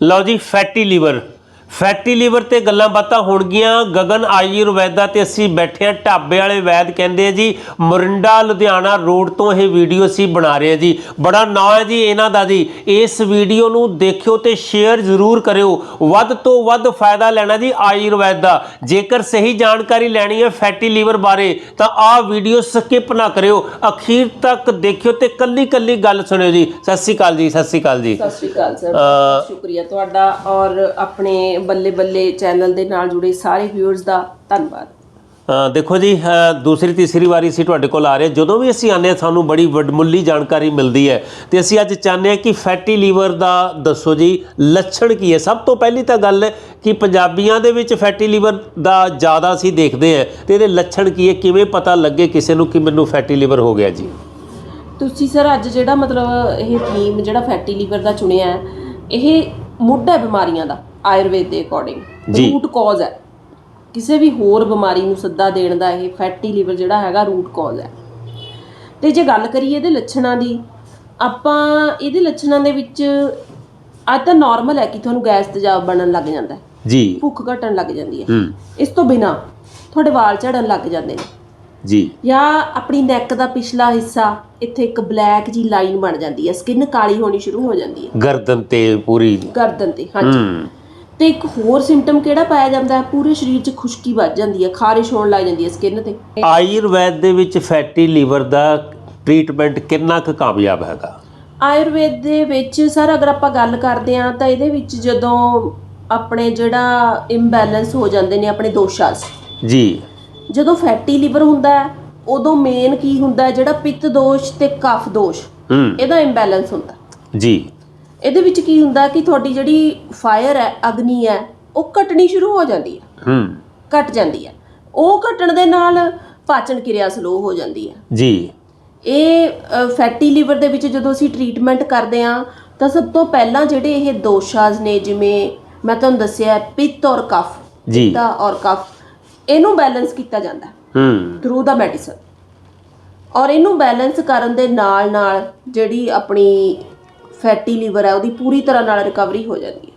ਲਓ ਜੀ fatty liver fatty liver ਤੇ ਗੱਲਾਂ ਬਾਤਾਂ ਹੋਣਗੀਆਂ ਗਗਨ ਆਯੁਰਵੈਦਾ ਤੇ ਅਸੀਂ ਬੈਠੇ ਆ ਢਾਬੇ ਵਾਲੇ ਵੈਦ ਕਹਿੰਦੇ ਆ ਜੀ ਮੋਰਿੰਡਾ ਲੁਧਿਆਣਾ ਰੋਡ ਤੋਂ ਇਹ ਵੀਡੀਓ ਅਸੀਂ ਬਣਾ ਰਹੇ ਆ ਜੀ। ਬੜਾ ਨਾਂ ਹੈ ਜੀ ਇਹਨਾਂ ਦਾ ਜੀ। ਇਸ ਵੀਡੀਓ ਨੂੰ ਦੇਖਿਓ ਤੇ ਸ਼ੇਅਰ ਜ਼ਰੂਰ ਕਰਿਓ। ਵੱਧ ਤੋਂ ਵੱਧ ਫਾਇਦਾ ਲੈਣਾ ਜੀ ਆਯੁਰਵੈਦ ਦਾ ਜੇਕਰ ਸਹੀ ਜਾਣਕਾਰੀ ਲੈਣੀ ਹੈ ਫੈਟੀ ਲੀਵਰ ਬਾਰੇ ਤਾਂ ਆਹ ਵੀਡੀਓ ਸਕਿਪ ਨਾ ਕਰਿਓ। ਅਖੀਰ ਤੱਕ ਦੇਖਿਓ ਤੇ ਕੱਲੀ ਕੱਲੀ ਗੱਲ ਸੁਣਿਓ ਜੀ। ਸਤਿ ਸ਼੍ਰੀ ਅਕਾਲ ਜੀ ਸਤਿ ਸ਼੍ਰੀ ਅਕਾਲ ਜੀ। ਸਤਿ ਸ਼੍ਰੀ ਅਕਾਲ ਸਰ। ਸ਼ੁਕਰੀਆ ਤੁਹਾਡਾ ਔਰ ਆਪਣੇ ਬੱਲੇ ਬੱਲੇ ਚੈਨਲ ਦੇ ਨਾਲ ਜੁੜੇ ਸਾਰੇ ਵਿਊਅਰਸ ਦਾ ਧੰਨਵਾਦ। ਦੇਖੋ ਜੀ ਦੂਸਰੀ ਤੀਸਰੀ ਵਾਰੀ ਅਸੀਂ ਤੁਹਾਡੇ ਕੋਲ ਆ ਰਹੇ। ਜਦੋਂ ਵੀ ਅਸੀਂ ਆਨੇ ਸਾਨੂੰ ਬੜੀ ਵੱਡਮੁੱਲੀ ਜਾਣਕਾਰੀ ਮਿਲਦੀ ਹੈ। ਤੇ ਅਸੀਂ ਅੱਜ ਚਾਹੁੰਦੇ ਹਾਂ ਕਿ ਫੈਟੀ ਲੀਵਰ ਦਾ ਦੱਸੋ ਜੀ ਲੱਛਣ ਕੀ ਹੈ? ਸਭ ਤੋਂ ਪਹਿਲੀ ਤਾਂ ਗੱਲ ਕਿ ਪੰਜਾਬੀਆਂ ਦੇ ਵਿੱਚ ਫੈਟੀ ਲੀਵਰ ਦਾ ਜ਼ਿਆਦਾ ਅਸੀਂ ਦੇਖਦੇ ਹਾਂ। ਤੇ ਇਹਦੇ ਲੱਛਣ ਕੀ ਹੈ? ਕਿਵੇਂ ਪਤਾ ਲੱਗੇ ਕਿਸੇ ਨੂੰ ਕਿ ਮੈਨੂੰ ਫੈਟੀ ਲੀਵਰ ਹੋ ਗਿਆ ਜੀ? ਤੁਸੀਂ ਸਰ ਅੱਜ ਜਿਹੜਾ ਮਤਲਬ ਇਹ ਥੀਮ ਜਿਹੜਾ ਫੈਟੀ ਲੀਵਰ ਦਾ ਚੁਣਿਆ ਹੈ ਇਹ ਮੁੱਢ ਹੈ ਬਿਮਾਰੀਆਂ ਦਾ। ਆਯੁਰਵੇਦ ਦੇ ਅਕੋਰਡਿੰਗ ਜੀ। ਰੂਟ ਕਾਜ਼ ਹੈ। ਕਿਸੇ ਵੀ ਹੋਰ ਬਿਮਾਰੀ ਨੂੰ ਸੱਦਾ ਦੇਣ ਦਾ ਇਹ ਫੈਟੀ ਲੀਵਰ ਜਿਹੜਾ ਹੈਗਾ ਰੂਟ ਕਾਜ਼ ਹੈ। ਤੇ ਜੇ ਗੱਲ ਕਰੀਏ ਇਹਦੇ ਲੱਛਣਾਂ ਦੀ ਆਪਾਂ ਇਹਦੇ ਲੱਛਣਾਂ ਦੇ ਵਿੱਚ ਅੱਜ ਤਾਂ ਨਾਰਮਲ ਹੈ ਕਿ ਤੁਹਾਨੂੰ ਗੈਸ ਤੇਜ਼ਾਬ ਬਣਨ ਲੱਗ ਜਾਂਦਾ ਹੈ। ਜੀ। ਭੁੱਖ ਘਟਣ ਲੱਗ ਜਾਂਦੀ ਹੈ। ਹੂੰ। ਇਸ ਤੋਂ ਬਿਨਾ ਤੁਹਾਡੇ ਵਾਲ ਝੜਨ ਲੱਗ ਜਾਂਦੇ ਨੇ। ਜੀ। ਜਾਂ ਆਪਣੀ ਨੈਕ ਦਾ ਪਿਛਲਾ ਹਿੱਸਾ ਇੱਥੇ ਇੱਕ ਬਲੈਕ ਜੀ ਲਾਈਨ ਬਣ ਜਾਂਦੀ ਹੈ। ਸਕਿਨ ਕਾਲੀ ਹੋਣੀ ਸ਼ੁਰੂ ਹੋ ਜਾਂਦੀ ਹੈ। ਗਰਦਨ ਤੇ ਪੂਰੀ। ਗਰਦਨ ਤੇ ਹਾਂਜੀ। ਹੂੰ। ਤੇ ਇੱਕ ਹੋਰ ਸਿੰਪਟਮ ਕਿਹੜਾ ਪਾਇਆ ਜਾਂਦਾ ਹੈ? ਪੂਰੇ ਸਰੀਰ 'ਚ ਖੁਸ਼ਕੀ ਵੱਧ ਜਾਂਦੀ ਹੈ ਖਾਰਿਸ਼ ਹੋਣ ਲੱਗ ਜਾਂਦੀ ਹੈ ਸਕਿਨ ਤੇ। ਆਯੁਰਵੈਦ ਦੇ ਵਿੱਚ ਫੈਟੀ ਲੀਵਰ ਦਾ ਟ੍ਰੀਟਮੈਂਟ ਕਿੰਨਾ ਕੁ ਕਾਮਯਾਬ ਹੈਗਾ? ਆਯੁਰਵੇਦ ਦੇ ਵਿੱਚ ਸਰ ਅਗਰ ਆਪਾਂ ਗੱਲ ਕਰਦੇ ਹਾਂ ਤਾਂ ਇਹਦੇ ਵਿੱਚ ਜਦੋਂ ਆਪਣੇ ਜਿਹੜਾ ਇੰਬੈਲੈਂਸ ਹੋ ਜਾਂਦੇ ਨੇ ਆਪਣੇ ਦੋਸ਼ਾਸ। ਜੀ। ਜਦੋਂ ਫੈਟੀ ਲੀਵਰ ਹੁੰਦਾ ਹੈ ਉਦੋਂ ਮੇਨ ਕੀ ਹੁੰਦਾ ਹੈ? ਜਿਹੜਾ ਪਿੱਤ ਦੋਸ਼ ਤੇ ਕਫ ਦੋਸ਼। ਹੂੰ। ਇਹਦਾ ਇੰਬੈਲੈਂਸ ਹੁੰਦਾ। ਜੀ। ਇਹਦੇ ਵਿੱਚ ਕੀ ਹੁੰਦਾ ਕਿ ਤੁਹਾਡੀ ਜਿਹੜੀ ਫਾਇਰ ਹੈ ਅਗਨੀ ਹੈ ਉਹ ਘਟਣੀ ਸ਼ੁਰੂ ਹੋ ਜਾਂਦੀ ਹੈ। ਹੂੰ। ਘਟ ਜਾਂਦੀ ਹੈ। ਉਹ ਘਟਣ ਦੇ ਨਾਲ ਪਾਚਨ ਕਿਰਿਆ ਸਲੋ ਹੋ ਜਾਂਦੀ ਹੈ। ਜੀ। ਇਹ ਫੈਟੀ ਲੀਵਰ ਦੇ ਵਿੱਚ ਜਦੋਂ ਅਸੀਂ ਟ੍ਰੀਟਮੈਂਟ ਕਰਦੇ ਹਾਂ ਤਾਂ ਸਭ ਤੋਂ ਪਹਿਲਾਂ ਜਿਹੜੇ ਇਹ ਦੋਸ਼ਾਜ਼ ਨੇ ਜਿਵੇਂ ਮੈਂ ਤੁਹਾਨੂੰ ਦੱਸਿਆ ਪਿੱਤ ਔਰ ਕਫ ਜੀ। ਪਿੱਤਾ ਔਰ ਕਫ ਇਹਨੂੰ ਬੈਲੈਂਸ ਕੀਤਾ ਜਾਂਦਾ ਹੈ। ਹੂੰ। ਥਰੂ ਦਾ ਮੈਡੀਸਨ ਔਰ ਇਹਨੂੰ ਬੈਲੈਂਸ ਕਰਨ ਦੇ ਨਾਲ ਨਾਲ ਜਿਹੜੀ ਆਪਣੀ ਫੈਟੀ ਲੀਵਰ ਹੈ ਉਹਦੀ ਪੂਰੀ ਤਰ੍ਹਾਂ ਨਾਲ ਰਿਕਵਰੀ ਹੋ ਜਾਂਦੀ ਹੈ।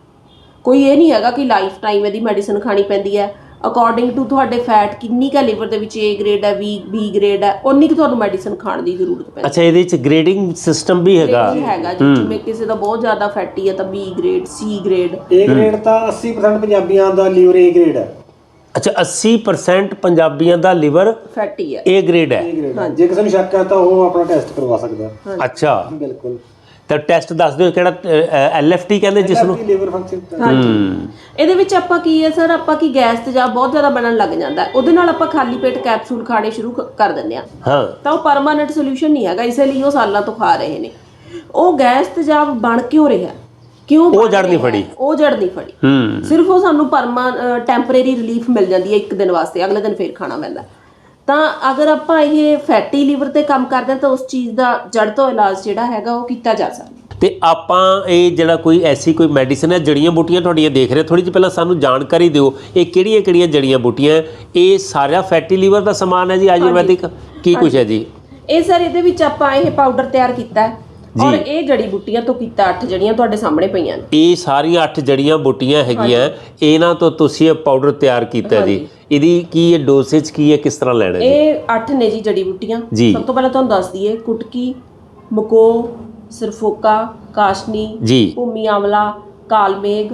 ਕੋਈ ਇਹ ਨਹੀਂ ਹੈਗਾ ਕਿ ਲਾਈਫ ਟਾਈਮ ਇਹਦੀ ਮੈਡੀਸਨ ਖਾਣੀ ਪੈਂਦੀ ਹੈ। ਅਕੋਰਡਿੰਗ ਟੂ ਤੁਹਾਡੇ ਫੈਟ ਕਿੰਨੀ ਕਾ ਲੀਵਰ ਦੇ ਵਿੱਚ A ਗ੍ਰੇਡ ਹੈ B B ਗ੍ਰੇਡ ਹੈ ਉਨੀ ਕੁ ਤੁਹਾਨੂੰ ਮੈਡੀਸਨ ਖਾਣ ਦੀ ਜ਼ਰੂਰਤ ਪੈਂਦੀ ਅੱਛਾ ਇਹਦੇ ਵਿੱਚ ਗ੍ਰੇਡਿੰਗ ਸਿਸਟਮ ਵੀ ਹੈਗਾ। ਹੈ ਹੈਗਾ ਜੀ ਜਿਵੇਂ ਕਿਸੇ ਦਾ ਬਹੁਤ ਜ਼ਿਆਦਾ ਫੈਟੀ ਹੈ ਤਾਂ B grade C grade A grade ਤਾਂ 80% ਪੰਜਾਬੀਆਂ ਦਾ ਲੀਵਰ ਏ ਗ੍ਰੇਡ ਹੈ। ਅੱਛਾ 80% ਪੰਜਾਬੀਆਂ ਦਾ ਲਿਵਰ ਫੈਟੀ ਹੈ। A ਗ੍ਰੇਡ ਹੈ। ਏ ਗ੍ਰੇਡ ਜੇ ਕਿਸੇ ਨੂੰ ਸ਼ੱਕ ਹੈ ਤਾਂ ਉਹ ਆਪਣਾ ਟੈਸਟ ਕਰਵਾ ਸਕਦਾ। ਹੈ ਅੱਛਾ। ਬਿਲਕੁਲ। ਤਾਂ ਟੈਸਟ ਦੱਸ ਦਿਓ ਕਿਹੜਾ ਐਲਐਫਟੀ ਕਹਿੰਦੇ ਜਿਸ ਨੂੰ। ਲੀਵਰ ਫੰਕਸ਼ਨ ਹੂੰ। ਇਹਦੇ ਵਿੱਚ ਆਪਾਂ ਕੀ ਹੈ ਸਰ ਆਪਾਂ ਕੀ ਗੈਸ ਤੇਜ਼ਾਬ ਬਹੁਤ ਜ਼ਿਆਦਾ ਬਣਨ ਲੱਗ ਜਾਂਦਾ। ਉਹਦੇ ਨਾਲ ਆਪਾਂ ਖਾਲੀ ਪੇਟ ਕੈਪਸੂਲ ਖਾਣੇ ਸ਼ੁਰੂ ਕਰ ਦਿੰਦੇ ਆ ਹਾਂ। ਤਾਂ ਉਹ ਪਰਮਾਨੈਂਟ ਸੋਲੂਸ਼ਨ ਨਹੀਂ ਹੈਗਾ ਇਸੇ ਲਈ ਉਹ ਸਾਲਾਂ ਤੋਂ ਖਾ ਰਹੇ ਨੇ। ਉਹ ਗੈਸ ਤੇਜ਼ਾਬ ਬਣ ਕਿਉਂ ਰਿਹਾ? ਕਿਉਂ ਉਹ ਜੜ ਨਹੀਂ? ਫੜੀ। ਉਹ ਜੜ ਨਹੀਂ ਫੜੀ। ਹੂੰ। ਸਿਰਫ ਉਹ ਸਾਨੂੰ ਪਰਮਾ ਟੈਂਪਰੇਰੀ ਰਿਲੀਫ ਮਿਲ ਜਾਂਦੀ ਹੈ ਇੱਕ ਦਿਨ ਵਾਸਤੇ ਅਗਲੇ ਦਿਨ ਫੇਰ ਖਾਣਾ ਪੈਂਦਾ। ਤਾਂ ਅਗਰ ਆਪਾਂ ਇਹ ਫੈਟੀ ਲੀਵਰ ਤੇ ਕੰਮ ਕਰਦੇ ਤਾਂ ਉਸ ਚੀਜ਼ ਦਾ ਜੜ ਤੋਂ ਇਲਾਜ ਜਿਹੜਾ ਹੈਗਾ ਉਹ ਕੀਤਾ ਜਾ ਸਕਦਾ। ਤੇ ਆਪਾਂ ਇਹ ਜਿਹੜਾ ਕੋਈ ਐਸੀ ਕੋਈ ਮੈਡੀਸਨ ਹੈ ਜੜੀਆਂ ਬੂਟੀਆਂ ਤੁਹਾਡੀਆਂ ਦੇਖ ਰਹੇ ਥੋੜੀ ਜਿਹੀ ਪਹਿਲਾਂ ਸਾਨੂੰ ਜਾਣਕਾਰੀ ਦਿਓ ਇਹ ਕਿਹੜੀਆਂ ਕਿਹੜੀਆਂ ਜੜੀਆਂ ਬੂਟੀਆਂ? ਇਹ ਸਾਰਾ ਫੈਟੀ ਲੀਵਰ ਦਾ ਸਮਾਨ ਹੈ ਜੀ ਆਯੁਰਵੈਦਿਕ? ਕੀ ਕੁਝ ਹੈ ਜੀ? ਇਹ ਸਰ ਇਹਦੇ ਵਿੱਚ ਆਪਾਂ ਇਹ ਪਾਊਡਰ ਤਿਆਰ ਕੀਤਾ ਹੈ। ਔਰ ਇਹ ਜੜੀ ਬੂਟੀਆਂ ਤੋਂ ਕੀਤਾ ਅੱਠ ਜੜੀਆਂ ਤੁਹਾਡੇ ਸਾਹਮਣੇ ਪਈਆਂ ਨੇ। ਇਹ ਸਾਰੀਆਂ ਅੱਠ ਜੜੀਆਂ ਬੂਟੀਆਂ ਹੈਗੀਆਂ। ਇਹਨਾਂ ਤੋਂ ਤੁਸੀਂ ਇਹ ਪਾਊਡਰ ਤਿਆਰ ਕੀਤਾ ਜੀ। ਇਹਦੀ ਕੀ ਹੈ ਡੋਸੇਜ ਕੀ ਹੈ ਕਿਸ ਤਰ੍ਹਾਂ ਲੈਣਾ ਜੀ? ਇਹ ਅੱਠ ਨੇ ਜੀ ਜੜੀ ਬੂਟੀਆਂ। ਜੀ। ਸਭ ਤੋਂ ਪਹਿਲਾਂ ਤੁਹਾਨੂੰ ਦੱਸ ਦਈਏ ਕੁਟਕੀ ਮਕੋ ਸਰਫੋਕਾ ਕਾਸ਼ਨੀ ਜੀ। ਭੂਮੀ ਆਮਲਾ ਕਾਲਮੇਗ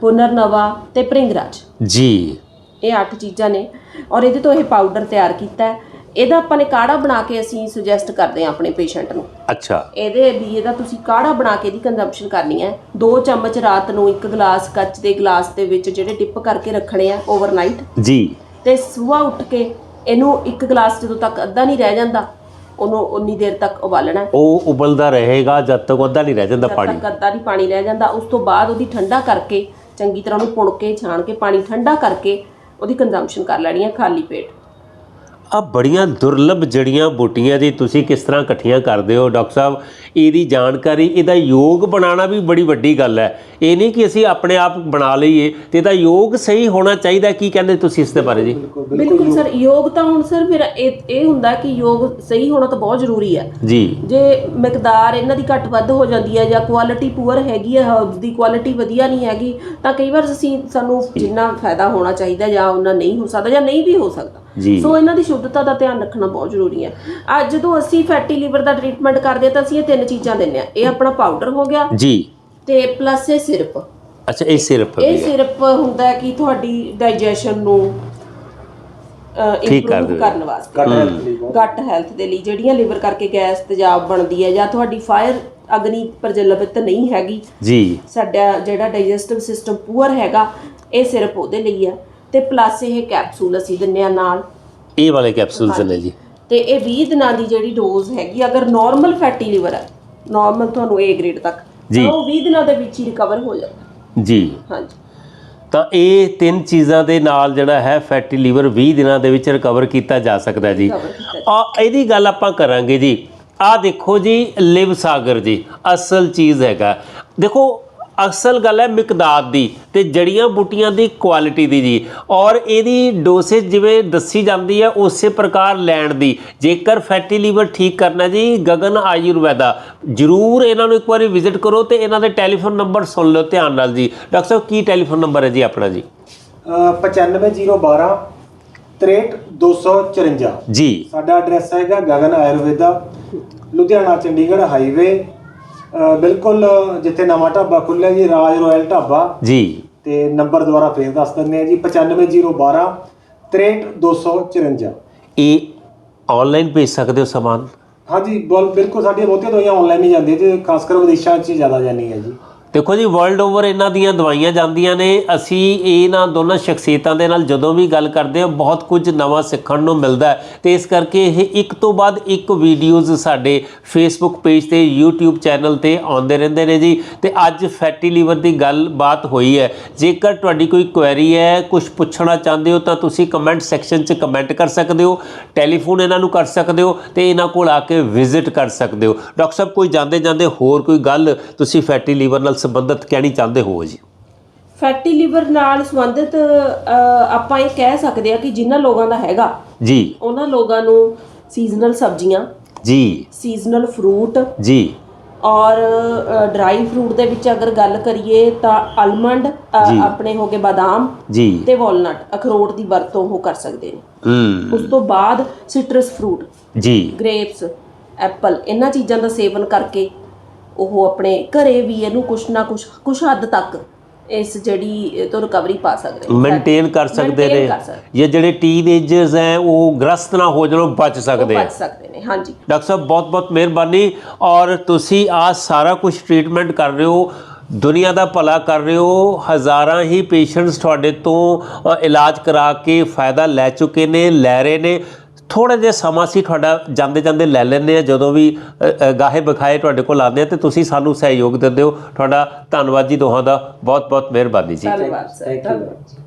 ਪੁਨਰਨਵਾ ਤੇ ਪ੍ਰਿੰਗਰਾਜ ਜੀ। ਇਹ ਅੱਠ ਚੀਜ਼ਾਂ ਨੇ ਔਰ ਇਹਦੇ ਤੋਂ ਇਹ ਪਾਊਡਰ ਤਿਆਰ ਕੀਤਾ ਹੈ। ਇਹਦਾ ਆਪਾਂ ਨੇ ਕਾੜਾ ਬਣਾ ਕੇ ਅਸੀਂ ਸੁਜੈਸਟ ਕਰਦੇ ਹਾਂ ਆਪਣੇ ਪੇਸ਼ੈਂਟ ਨੂੰ। ਅੱਛਾ। ਇਹਦੇ ਵੀ ਇਹਦਾ ਤੁਸੀਂ ਕਾੜਾ ਬਣਾ ਕੇ ਦੀ ਕੰਜ਼ੰਪਸ਼ਨ ਕਰਨੀ ਹੈ। ਦੋ ਚਮਚ ਰਾਤ ਨੂੰ ਇੱਕ ਗਲਾਸ ਕੱਚ ਦੇ ਗਲਾਸ ਦੇ ਵਿੱਚ ਜਿਹੜੇ ਡਿਪ ਕਰਕੇ ਰੱਖਣੇ ਆ ਓਵਰਨਾਈਟ ਜੀ। ਤੇ ਸਵੇਰ ਉੱਠ ਕੇ ਇਹਨੂੰ ਇੱਕ ਗਲਾਸ ਜਦੋਂ ਤੱਕ ਅੱਧਾ ਨਹੀਂ ਰਹਿ ਜਾਂਦਾ ਉਹਨੂੰ ਉਨੀ ਦੇਰ ਤੱਕ ਉਬਾਲਣਾ ਹੈ। ਉਹ ਉਬਲਦਾ ਰਹੇਗਾ ਜਦ ਤੱਕ ਉਹਦਾ ਨਹੀਂ ਰਹਿ ਜਾਂਦਾ ਜਦ ਪਾਣੀ। ਤੱਕ ਅੱਧਾ ਨਹੀਂ ਪਾਣੀ ਰਹਿ ਜਾਂਦਾ ਉਸ ਤੋਂ ਬਾਅਦ ਉਹਦੀ ਠੰਡਾ ਕਰਕੇ ਚੰਗੀ ਤਰ੍ਹਾਂ ਉਹਨੂੰ ਪੁਣ ਕੇ ਛਾਣ ਕੇ ਪਾਣੀ ਠੰਡਾ ਕਰਕੇ ਉਹਦੀ ਕੰਜ਼ੰਪਸ਼ਨ ਕਰ ਲੈਣੀ ਹੈ ਖਾਲੀ ਪੇਟ। ਆ ਬੜੀਆਂ ਦੁਰਲਭ ਜੜੀਆਂ ਬੂਟੀਆਂ ਜੀ ਤੁਸੀਂ ਕਿਸ ਤਰ੍ਹਾਂ ਇਕੱਠੀਆਂ ਕਰਦੇ ਹੋ ਡਾਕਟਰ ਸਾਹਿਬ? ਇਹਦੀ ਜਾਣਕਾਰੀ ਇਹਦਾ ਯੋਗ ਬਣਾਉਣਾ ਵੀ ਬੜੀ ਵੱਡੀ ਗੱਲ ਹੈ। ਇਹ ਨਹੀਂ ਕਿ ਅਸੀਂ ਆਪਣੇ ਆਪ ਬਣਾ ਲਈਏ ਤੇ ਇਹਦਾ ਯੋਗ ਸਹੀ ਹੋਣਾ ਚਾਹੀਦਾ ਕੀ ਕਹਿੰਦੇ ਤੁਸੀਂ ਇਸ ਦੇ ਬਾਰੇ ਜੀ? ਬਿਲਕੁਲ ਸਰ ਯੋਗ ਤਾਂ ਹੁਣ ਸਰ ਫਿਰ ਇਹ ਇਹ ਹੁੰਦਾ ਕਿ ਯੋਗ ਸਹੀ ਹੋਣਾ ਤਾਂ ਬਹੁਤ ਜ਼ਰੂਰੀ ਹੈ। ਜੀ। ਜੇ ਮਿਕਦਾਰ ਇਹਨਾਂ ਦੀ ਘੱਟ ਵੱਧ ਹੋ ਜਾਂਦੀ ਹੈ ਜਾਂ ਕੁਆਲਿਟੀ ਪੂਅਰ ਹੈਗੀ ਹੈ ਹਰਬਸ ਦੀ ਕੁਆਲਿਟੀ ਵਧੀਆ ਨਹੀਂ ਹੈਗੀ ਤਾਂ ਕਈ ਵਾਰ ਅਸੀਂ ਸਾਨੂੰ ਜਿੰਨਾ ਫਾਇਦਾ ਹੋਣਾ ਚਾਹੀਦਾ ਜਾਂ ਉਹਨਾਂ ਨਹੀਂ ਹੋ ਸਕਦਾ ਜਾਂ ਨਹੀਂ ਵੀ ਹੋ ਸਕਦਾ। ਜੀ। ਸੋ ਇਹਨਾਂ ਦੀ ਸ਼ੁੱਧਤਾ ਦਾ ਧਿਆਨ ਰੱਖਣਾ ਬਹੁਤ ਜ਼ਰੂਰੀ ਹੈ। ਅੱਜ ਜਦੋਂ ਅਸੀਂ ਫੈਟੀ ਲੀਵਰ ਦਾ ਟ੍ਰੀਟਮੈਂਟ ਕਰਦੇ ਹਾਂ ਤਾਂ ਅਸੀਂ ਇਹ ਤਿੰਨ ਚੀਜ਼ਾਂ ਦਿੰਦੇ ਆ ਇਹ ਆਪਣਾ ਪਾਊਡਰ ਹੋ ਗਿਆ ਜੀ। ਤੇ ਪਲੱਸ ਇਹ ਸਿਰਪ ਅੱਛਾ ਇਹ ਸਿਰਫ ਇਹ ਸਿਰਪ ਹੁੰਦਾ ਹੈ ਕਿ ਤੁਹਾਡੀ ਡਾਈਜੈਸ਼ਨ ਨੂੰ ਠੀਕ ਕਰ ਇੰਪਰੂਵ ਦੇਵੇ। ਕਰਨ ਵਾਸਤੇ। ਗੱਟ ਹੈਲਥ ਦੇ ਲਈ ਜਿਹੜੀਆਂ ਲਿਵਰ ਕਰਕੇ ਗੈਸ ਤੇਜ਼ਾਬ ਬਣਦੀ ਹੈ ਜਾਂ ਤੁਹਾਡੀ ਫਾਇਰ ਅਗਨੀ ਪ੍ਰਜਲਭਿਤ ਨਹੀਂ ਹੈਗੀ। ਜੀ। ਸਾਡਾ ਜਿਹੜਾ ਡਾਈਜੈਸਟਿਵ ਸਿਸਟਮ ਪੂਅਰ ਹੈਗਾ ਇਹ ਸਿਰਪ ਉਹਦੇ ਲਈ ਆ ਤੇ ਪਲੱਸ ਇਹ ਕੈਪਸੂਲ ਅਸੀਂ ਦਿੰਨੇ ਆ ਨਾਲ। ਇਹ ਵਾਲੇ ਕੈਪਸੂਲਸ ਨੇ ਜੀ। ਤੇ ਇਹ 20 ਦਿਨਾਂ ਦੀ ਜਿਹੜੀ ਡੋਜ਼ ਹੈਗੀ ਅਗਰ ਨਾਰਮਲ ਫੈਟੀ ਲਿਵਰ ਹੈ ਨਾਰਮਲ ਤੁਹਾਨੂੰ A ਗ੍ਰੇਡ ਤੱਕ ਜੀ। ਤਾਂ ਉਹ 20 ਦਿਨਾਂ ਦੇ ਵਿੱਚ ਹੀ ਰਿਕਵਰ ਹੋ ਜਾਂਦਾ। ਜੀ। ਹਾਂਜੀ। ਤਾਂ ਇਹ ਤਿੰਨ ਚੀਜ਼ਾਂ ਦੇ ਨਾਲ ਜਿਹੜਾ ਹੈ ਫੈਟੀ ਲੀਵਰ 20 ਦਿਨਾਂ ਦੇ ਵਿੱਚ ਰਿਕਵਰ ਕੀਤਾ ਜਾ ਸਕਦਾ ਹੈ ਜੀ। Recover ਕੀਤਾ ਆ ਇਹਦੀ ਗੱਲ ਆਪਾਂ ਕਰਾਂਗੇ ਜੀ। ਆ ਦੇਖੋ ਜੀ ਲਿਵ ਸਾਗਰ ਜੀ ਅਸਲ ਚੀਜ਼ ਹੈਗਾ। ਦੇਖੋ ਅਸਲ ਗੱਲ ਹੈ ਮਿਕਦਾਰ ਦੀ ਤੇ ਜੜੀਆਂ ਬੂਟੀਆਂ ਦੀ ਕੁਆਲਿਟੀ ਦੀ ਜੀ। ਔਰ ਇਹਦੀ ਡੋਸੇਜ ਜਿਵੇਂ ਦੱਸੀ ਜਾਂਦੀ ਹੈ ਉਸੇ ਪ੍ਰਕਾਰ ਲੈਣ ਦੀ। ਜੇਕਰ ਫੈਟੀ ਲੀਵਰ ਠੀਕ ਕਰਨਾ ਜੀ ਗਗਨ ਆਯੁਰਵੈਦਾ ਜਰੂਰ ਇਹਨਾਂ ਨੂੰ ਇੱਕ ਵਾਰੀ ਵਿਜ਼ਿਟ ਕਰੋ ਤੇ ਇਹਨਾਂ ਦੇ ਟੈਲੀਫੋਨ ਨੰਬਰ ਸੁਣ ਲਓ ਧਿਆਨ ਨਾਲ ਜੀ। ਡਾਕਟਰ ਸਾਹਿਬ ਕੀ ਟੈਲੀਫੋਨ ਨੰਬਰ ਹੈ ਜੀ ਆਪਣਾ ਜੀ? ਅਹ 95012 63254 ਜੀ। ਸਾਡਾ ਐਡਰੈਸ ਹੈਗਾ ਗਗਨ ਆਯੁਰਵੇਦਾ ਲੁਧਿਆਣਾ ਚੰਡੀਗੜ੍ਹ ਹਾਈਵੇ ਬਿਲਕੁਲ ਜਿੱਥੇ ਨਵਾਂ ਢਾਬਾ ਖੁੱਲਿਆ ਜੀ ਰਾਜ ਰਾਇਲ ਢਾਬਾ। ਜੀ। ਤੇ ਨੰਬਰ ਦੁਬਾਰਾ ਫੇਰ ਦੱਸ ਦਿੰਦੇ ਆ ਜੀ 95012 63254 ਇਹ ਆਨਲਾਈਨ ਭੇਜ ਸਕਦੇ ਹੋ ਸਮਾਨ? ਹਾਂਜੀ ਬੋਲ ਬਿਲਕੁਲ ਸਾਡੀਆਂ ਬਹੁਤੀਆਂ ਦਵਾਈਆਂ ਆਨਲਾਈਨ ਹੀ ਜਾਂਦੀਆਂ ਤੇ ਖਾਸ ਕਰ ਵਿਦੇਸ਼ਾਂ 'ਚ ਜ਼ਿਆਦਾ ਜਾਂਦੀ ਹੈ ਜੀ। ਦੇਖੋ ਜੀ ਵਰਲਡ ਓਵਰ ਇਹਨਾਂ ਦੀਆਂ ਦਵਾਈਆਂ ਜਾਂਦੀਆਂ ਨੇ। ਅਸੀਂ ਇਹਨਾਂ ਦੋਨਾਂ ਸ਼ਖਸੀਅਤਾਂ ਦੇ ਨਾਲ ਜਦੋਂ ਵੀ ਗੱਲ ਕਰਦੇ ਹਾਂ, ਬਹੁਤ ਕੁਝ ਨਵਾਂ ਸਿੱਖਣ ਨੂੰ ਮਿਲਦਾ ਹੈ। ਤੇ ਇਸ ਕਰਕੇ ਇਹ ਇੱਕ ਤੋਂ ਬਾਅਦ ਇੱਕ ਵੀਡੀਓਜ਼ ਸਾਡੇ ਫੇਸਬੁੱਕ ਪੇਜ ਤੇ, YouTube ਚੈਨਲ ਤੇ ਆਉਂਦੇ ਰਹਿੰਦੇ ਨੇ ਜੀ। ਤੇ ਅੱਜ ਫੈਟੀ ਲੀਵਰ ਦੀ ਗੱਲ ਬਾਤ ਹੋਈ ਹੈ। ਜੇਕਰ ਤੁਹਾਡੀ ਕੋਈ ਕੁਐਰੀ ਹੈ ਕੁਝ ਪੁੱਛਣਾ ਚਾਹੁੰਦੇ ਹੋ, ਤਾਂ ਤੁਸੀਂ ਕਮੈਂਟ ਸੈਕਸ਼ਨ 'ਚ ਕਮੈਂਟ ਕਰ ਸਕਦੇ ਹੋ। ਟੈਲੀਫੋਨ ਇਹਨਾਂ ਨੂੰ ਕਰ ਸਕਦੇ ਹੋ ਤੇ ਇਹਨਾਂ ਕੋਲ ਆ ਕੇ ਵਿਜ਼ਿਟ ਕਰ ਸਕਦੇ ਹੋ। ਡਾਕਟਰ ਸਾਹਿਬ, ਕੋਈ ਜਾਂਦੇ ਜਾਂਦੇ ਹੋਰ ਕੋਈ ਗੱਲ ਤੁਸੀਂ ਫੈਟੀ ਲੀਵਰ ਨਾਲ ਸੰਬੰਧਿਤ ਕਹਿਣੀ ਚਾਹੁੰਦੇ ਹੋ ਜੀ? ਫੈਟੀ ਲਿਵਰ ਨਾਲ ਸੰਬੰਧਿਤ ਅਹ, ਆਪਾਂ ਇਹ ਕਹਿ ਸਕਦੇ ਆ ਕਿ ਜਿਨ੍ਹਾਂ ਲੋਕਾਂ ਦਾ ਹੈਗਾ ਜੀ। ਉਹਨਾਂ ਲੋਕਾਂ ਨੂੰ ਸੀਜ਼ਨਲ ਸਬਜ਼ੀਆਂ ਜੀ। ਸੀਜ਼ਨਲ ਫਰੂਟ ਜੀ। ਔਰ ਡਰਾਈ ਫਰੂਟ ਦੇ ਵਿੱਚ ਅਗਰ ਗੱਲ ਕਰੀਏ ਤਾਂ ਆਲਮੰਡ ਜੀ। ਆਪਣੇ ਹੋ ਗਏ ਬਾਦਾਮ ਜੀ। ਤੇ ਵਾਲਨਟ ਅਖਰੋਟ ਦੀ ਵਰਤੋਂ ਉਹ ਕਰ ਸਕਦੇ ਨੇ। ਹੂੰ। ਉਸ ਤੋਂ ਬਾਅਦ ਸਿਟਰਸ ਫਰੂਟ ਜੀ। ਗ੍ਰੇਪਸ ਐਪਲ ਇਹਨਾਂ ਚੀਜ਼ਾਂ ਦਾ ਸੇਵਨ ਕਰਕੇ ਉਹ ਆਪਣੇ ਘਰੇ ਵੀ ਇਹਨੂੰ ਕੁਛ ਨਾ ਕੁਛ ਕੁਛ ਹੱਦ ਤੱਕ ਇਸ ਜਿਹੜੀ ਇਹ ਤੋਂ ਰਿਕਵਰੀ ਪਾ ਸਕਦੇ ਨੇ। ਮੇਨਟੇਨ ਕਰ ਸਕਦੇ Maintain ਨੇ। ਕਰ ਸਕਦੇ ਜਾਂ ਜਿਹੜੇ ਟੀਨੇਜਰਸ ਹੈ ਉਹ ਗ੍ਰਸਤ ਨਾ ਹੋ ਜਾਣੋਂ ਬਚ ਸਕਦੇ ਆ। ਬਚ ਸਕਦੇ ਨੇ ਹਾਂਜੀ। ਡਾਕਟਰ ਸਾਹਿਬ ਬਹੁਤ ਬਹੁਤ ਮਿਹਰਬਾਨੀ। ਔਰ ਤੁਸੀਂ ਆ ਸਾਰਾ ਕੁਝ ਟ੍ਰੀਟਮੈਂਟ ਕਰ ਰਹੇ ਹੋ ਦੁਨੀਆ ਦਾ ਭਲਾ ਕਰ ਰਹੇ ਹੋ। ਹਜ਼ਾਰਾਂ ਹੀ ਪੇਸ਼ੈਂਟਸ ਤੁਹਾਡੇ ਤੋਂ ਅ, ਇਲਾਜ ਕਰਾ ਕੇ ਫਾਇਦਾ ਲੈ ਚੁੱਕੇ ਨੇ ਲੈ ਰਹੇ ਨੇ। ਥੋੜਾ ਜਿਹਾ ਸਮਾਂ ਸੀ ਤੁਹਾਡਾ ਜਾਂਦੇ ਜਾਂਦੇ ਲੈ ਲੈਂਦੇ ਆ ਜਦੋਂ ਵੀ ਗਾਹੇ ਬਖਾਏ ਤੁਹਾਡੇ ਕੋਲ ਆਉਂਦੇ ਆ ਤੇ ਤੁਸੀਂ ਸਾਨੂੰ ਸਹਿਯੋਗ ਦਿੰਦੇ ਹੋ। ਤੁਹਾਡਾ ਧੰਨਵਾਦ ਜੀ ਦੋਹਾਂ ਦਾ। ਬਹੁਤ ਬਹੁਤ ਮਿਹਰਬਾਨੀ ਜੀ। ਧੰਨਵਾਦ ਸਰ. ਧੰਨਵਾਦ।